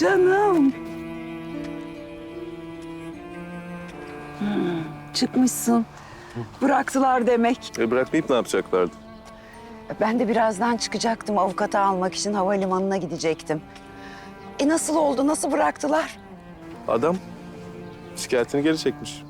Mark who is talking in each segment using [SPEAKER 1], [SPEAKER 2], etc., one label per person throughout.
[SPEAKER 1] Canım. Hmm, çıkmışsın. Bıraktılar demek.
[SPEAKER 2] E bırakmayıp ne yapacaklardı?
[SPEAKER 1] Ben de birazdan çıkacaktım avukatı almak için havalimanına gidecektim. E nasıl oldu? Nasıl bıraktılar?
[SPEAKER 2] Adam şikayetini geri çekmiş.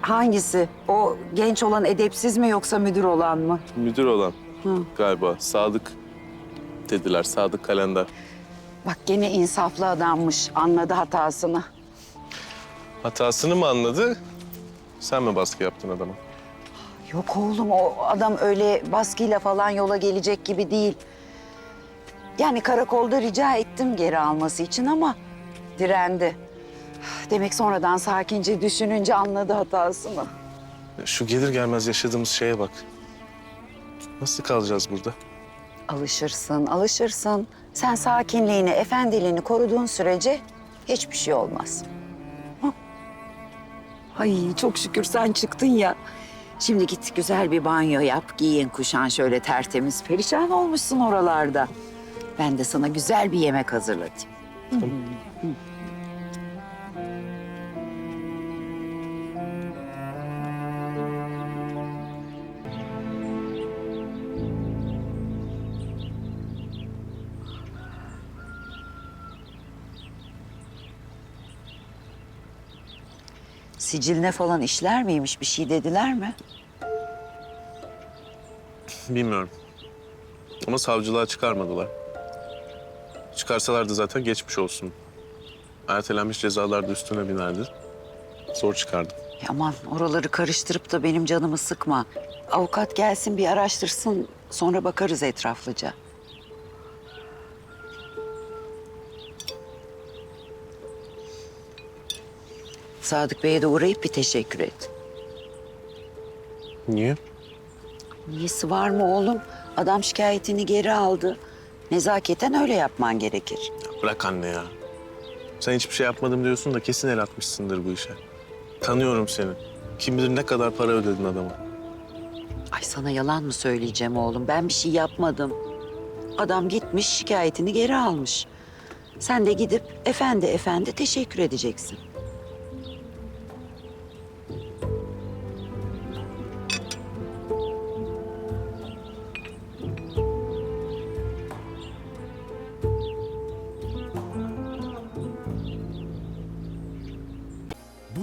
[SPEAKER 1] Hangisi? O genç olan edepsiz mi yoksa müdür olan mı?
[SPEAKER 2] Müdür olan galiba Sadık dediler. Sadık Kalender.
[SPEAKER 1] Bak gene insaflı adammış. Anladı hatasını.
[SPEAKER 2] Hatasını mı anladı? Sen mi baskı yaptın adama?
[SPEAKER 1] Yok oğlum o adam öyle baskıyla falan yola gelecek gibi değil. Yani karakolda rica ettim geri alması için ama direndi. Demek sonradan sakince düşününce anladı hatasını.
[SPEAKER 2] Şu gelir gelmez yaşadığımız şeye bak. Nasıl kalacağız burada?
[SPEAKER 1] Alışırsın, alışırsın. Sen sakinliğini, efendiliğini koruduğun sürece hiçbir şey olmaz. Hı? Ay çok şükür sen çıktın ya. Şimdi git güzel bir banyo yap, giyin kuşan şöyle tertemiz. Perişan olmuşsun oralarda. Ben de sana güzel bir yemek hazırlatayım. Siciline falan işler miymiş, bir şey dediler mi?
[SPEAKER 2] Bilmiyorum. Ama savcılığa çıkarmadılar. Çıkarsalardı zaten geçmiş olsun. Ertelenmiş cezalar da üstüne binerdi. Zor çıkardım.
[SPEAKER 1] Ya aman oraları karıştırıp da benim canımı sıkma. Avukat gelsin bir araştırsın, sonra bakarız etraflıca. Sadık Bey'e de uğrayıp bir teşekkür et.
[SPEAKER 2] Niye?
[SPEAKER 1] Niyesi var mı oğlum? Adam şikayetini geri aldı. Nezaketen öyle yapman gerekir.
[SPEAKER 2] Ya bırak anne ya. Sen hiçbir şey yapmadım diyorsun da kesin el atmışsındır bu işe. Tanıyorum seni. Kim bilir ne kadar para ödedin adama.
[SPEAKER 1] Ay sana yalan mı söyleyeceğim oğlum? Ben bir şey yapmadım. Adam gitmiş şikayetini geri almış. Sen de gidip efendi efendi teşekkür edeceksin.